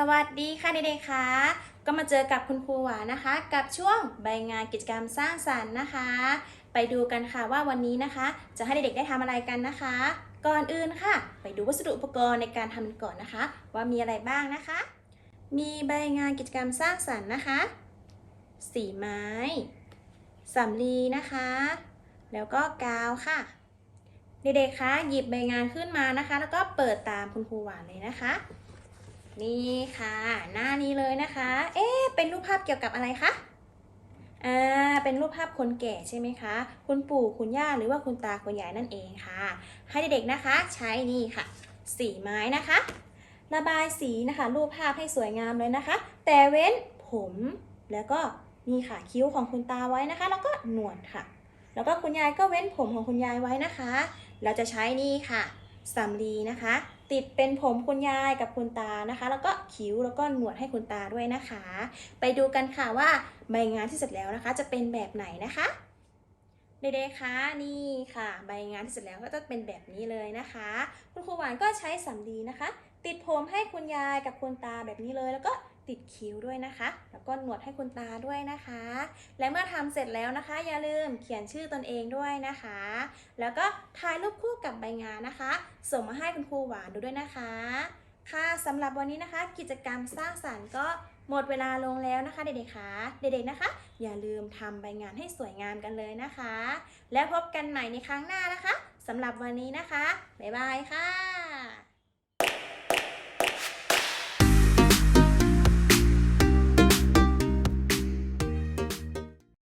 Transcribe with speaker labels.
Speaker 1: สวัสดีค่ะเด็กๆค่ะ ก็มาเจอกับคุณครูหวานนะคะ กับช่วงใบงานกิจกรรมสร้างสรรค์นะคะ ไปดูกันค่ะว่าวันนี้นะคะ จะให้เด็กๆได้ทำอะไรกันนะคะ ก่อนอื่นค่ะ ไปดูวัสดุอุปกรณ์ในการทำกันก่อนนะคะ ว่ามีอะไรบ้างนะคะ มีใบงานกิจกรรมสร้างสรรค์นะคะ สีไม้สำลีนะคะ แล้วก็กาวค่ะเด็กๆคะหยิบใบงานขึ้นมานะคะ แล้วก็เปิดตามคุณครูหวานเลยนะคะ นี่ค่ะ หน้านี้เลยนะคะ เอ๊ะเป็นรูปภาพเกี่ยวกับอะไรคะอ่าเป็นรูปภาพคนแก่ใช่ไหมคะ คุณปู่คุณย่าหรือว่าคุณตาคุณยายนั่นเองค่ะ ให้เด็กๆนะคะใช้นี่ค่ะ สีไม้นะคะ ระบายสีนะคะ รูปภาพให้สวยงามเลยนะคะ แต่เว้นผมแล้วก็นี่ค่ะคิ้วของคุณตาไว้นะคะ แล้วก็หนวดค่ะ แล้วก็คุณยายก็เว้นผมของคุณยายไว้นะคะ เราจะใช้นี่ค่ะ สำลีนะคะ ติดเป็นผมคุณยายกับคุณตานะคะ แล้วก็คิ้วแล้วก็หนวดให้คุณตาด้วยนะคะ ไปดูกันค่ะว่าใบงานที่เสร็จแล้วนะคะ จะเป็นแบบไหนนะคะเด็กๆคะนี่ค่ะ ใบงานที่เสร็จแล้วก็จะเป็นแบบนี้เลยนะคะ คุณครูหวานก็ใช้สำลีนะคะ ติดผมให้คุณยายกับคุณตาแบบนี้เลยแล้วก็ ติดคิ้วด้วยนะคะ แล้วก็หนวดให้คุณตาด้วยนะคะ และเมื่อทำเสร็จแล้วนะคะ อย่าลืมเขียนชื่อตนเองด้วยนะคะ แล้วก็ถ่ายรูปคู่กับใบงานนะคะ ส่งมาให้คุณครูหวานดูด้วยนะคะ ค่ะสำหรับวันนี้นะคะ กิจกรรมสร้างสรรค์ก็หมดเวลาลงแล้วนะคะเด็กๆคะเด็กๆนะคะ อย่าลืมทำใบงานให้สวยงามกันเลยนะคะ แล้วพบกันใหม่ในครั้งหน้านะคะสำหรับวันนี้นะคะ บ๊ายบายค่ะ